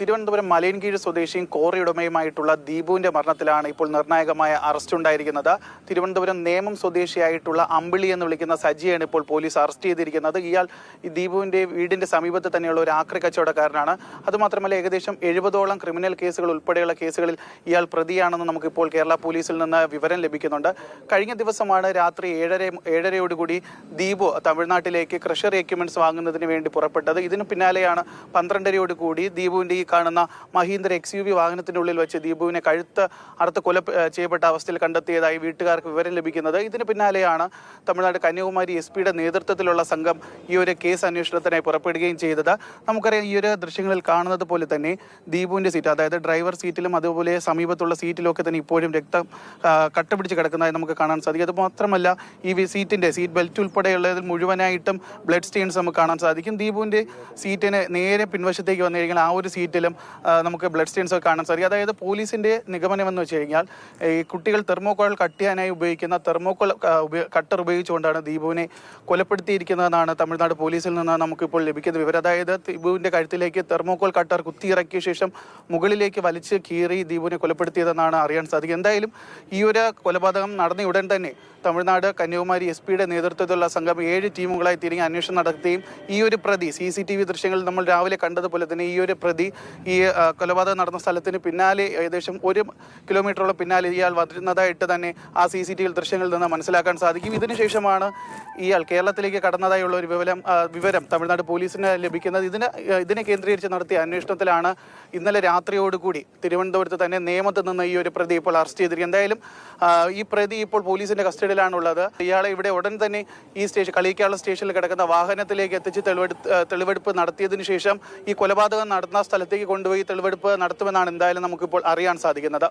തിരുവനന്തപുരം മലയൻകീഴ് സ്വദേശിയും കോറി ഉടമയുമായിട്ടുള്ള ദീപുവിന്റെ മരണത്തിലാണ് ഇപ്പോൾ നിർണായകമായ അറസ്റ്റ് ഉണ്ടായിരിക്കുന്നത്. തിരുവനന്തപുരം നേമം സ്വദേശിയായിട്ടുള്ള അമ്പിളി എന്ന് വിളിക്കുന്ന സജിയാണ് ഇപ്പോൾ പോലീസ് അറസ്റ്റ് ചെയ്തിരിക്കുന്നത്. ഇയാൾ ഈ ദീപുവിന്റെ വീടിന്റെ സമീപത്ത് തന്നെയുള്ള ഒരു ആക്രി കച്ചവടക്കാരനാണ്. അതുമാത്രമല്ല ഏകദേശം എഴുപതോളം ക്രിമിനൽ കേസുകൾ ഉൾപ്പെടെയുള്ള കേസുകളിൽ ഇയാൾ പ്രതിയാണെന്ന് നമുക്കിപ്പോൾ കേരള പോലീസിൽ നിന്ന് വിവരം ലഭിക്കുന്നുണ്ട്. കഴിഞ്ഞ ദിവസമാണ് രാത്രി ഏഴര ഏഴരയോടുകൂടി ദീപു തമിഴ്നാട്ടിലേക്ക് ക്രഷർ എക്യുപ്മെന്റ്സ് വാങ്ങുന്നതിന് വേണ്ടി പുറപ്പെട്ടത്. ഇതിന് പിന്നാലെയാണ് പന്ത്രണ്ടരയോടുകൂടി ദീപുവിന്റെ ഈ കാണുന്ന മഹീന്ദ്ര എക്സ് യു വി വാഹനത്തിന്റെ ഉള്ളിൽ വെച്ച് ദീപുവിനെ കഴുത്ത് അറുത്ത് കൊല ചെയ്യപ്പെട്ട അവസ്ഥയിൽ കണ്ടെത്തിയതായി വീട്ടുകാർക്ക് വിവരം ലഭിക്കുന്നത്. ഇതിന് പിന്നാലെയാണ് തമിഴ്നാട് കന്യാകുമാരി എസ് പിയുടെ നേതൃത്വത്തിലുള്ള സംഘം ഈ ഒരു കേസ് അന്വേഷണത്തിനായി പുറപ്പെടുകയും ചെയ്തത്. നമുക്കറിയാം ഈ ഒരു ദൃശ്യങ്ങളിൽ കാണുന്നത് പോലെ തന്നെ ദീപുവിന്റെ സീറ്റ് അതായത് ഡ്രൈവർ സീറ്റിലും അതുപോലെ സമീപത്തുള്ള സീറ്റിലൊക്കെ തന്നെ ഇപ്പോഴും രക്തം കട്ടുപിടിച്ച് കിടക്കുന്നതായി നമുക്ക് കാണാൻ സാധിക്കും. അത് മാത്രമല്ല ഈ സീറ്റിന്റെ സീറ്റ് ബെൽറ്റ് ഉൾപ്പെടെയുള്ളതിൽ മുഴുവനായിട്ടും ബ്ലഡ് സ്റ്റെയിൻസ് നമുക്ക് കാണാൻ സാധിക്കും. ദീപുവിന്റെ സീറ്റിന് നേരെ പിൻവശത്തേക്ക് വന്നു കഴിഞ്ഞാൽ ആ ഒരു സീറ്റിലും ആ, നമുക്ക് ബ്ലഡ് സ്റ്റെയിൻസ് ഒക്കെ കാണാൻ സാധിക്കും. അതായത് പോലീസിന്റെ നിഗമനം എന്ന് വെച്ച് കഴിഞ്ഞാൽ ഈ കുട്ടികൾ തെർമോക്കോൾ കട്ടിയാനായി ഉപയോഗിക്കുന്ന തെർമോക്കോൾ കട്ടർ ഉപയോഗിച്ചുകൊണ്ടാണ് ദീപുവിനെ കൊലപ്പെടുത്തിയിരിക്കുന്നതെന്നാണ് തമിഴ്നാട് പോലീസിൽ നിന്ന് നമുക്കിപ്പോൾ ലഭിക്കുന്ന വിവരം. അതായത് ദീപുവിന്റെ കഴുത്തിലേക്ക് തെർമോക്കോൾ കട്ടർ കുത്തിയിറക്കിയ ശേഷം മുകളിലേക്ക് വലിച്ച് കീറി ദീപുവിനെ കൊലപ്പെടുത്തിയതെന്നാണ് അറിയാൻ സാധിക്കും. എന്തായാലും ഈ ഒരു കൊലപാതകം നടന്ന ഉടൻ തന്നെ തമിഴ്നാട് കന്യാകുമാരി എസ് പിയുടെ നേതൃത്വത്തിലുള്ള സംഘം ഏഴ് ടീമുകളായി തിരിഞ്ഞ് അന്വേഷണം നടത്തുകയും ഈ ഒരു പ്രതി സി സി ടി വി ദൃശ്യങ്ങളിൽ നമ്മൾ രാവിലെ കണ്ടതുപോലെ തന്നെ ഈ ഒരു പ്രതി ഈ കൊലപാതകം നടന്ന സ്ഥലത്തിന് പിന്നാലെ ഏകദേശം ഒരു കിലോമീറ്ററോളം പിന്നാലെ ഇയാൾ വരുന്നതായിട്ട് തന്നെ ആ സി സി ടി ദൃശ്യങ്ങളിൽ നിന്ന് മനസ്സിലാക്കാൻ സാധിക്കും. ഇതിനുശേഷമാണ് ഇയാൾ കേരളത്തിലേക്ക് കടന്നതായുള്ള ഒരു വിവരം വിവരം തമിഴ്നാട് പോലീസിന് ലഭിക്കുന്നത്. ഇതിന് ഇതിനെ കേന്ദ്രീകരിച്ച് നടത്തിയ അന്വേഷണത്തിലാണ് ഇന്നലെ രാത്രിയോടുകൂടി തിരുവനന്തപുരത്ത് തന്നെ നിയമത്തിൽ നിന്ന് ഈ ഒരു പ്രതി ഇപ്പോൾ അറസ്റ്റ് ചെയ്തിരിക്കുന്നത്. എന്തായാലും ഈ പ്രതി ഇപ്പോൾ പോലീസിന്റെ കസ്റ്റഡിയിലാണുള്ളത്. ഇയാളെ ഇവിടെ ഉടൻ തന്നെ ഈ സ്റ്റേഷൻ കളിക്കാനുള്ള സ്റ്റേഷനിൽ കിടക്കുന്ന വാഹനത്തിലേക്ക് എത്തിച്ച് തെളിവെടുപ്പ് തെളിവെടുപ്പ് നടത്തിയതിനു ശേഷം ഈ കൊലപാതകം നടന്ന സ്ഥലത്തേക്ക് കൊണ്ടുപോയി തെളിവെടുപ്പ് നടത്തുമെന്നാണ് എന്തായാലും നമുക്കിപ്പോൾ അറിയാൻ സാധിക്കുന്നത്.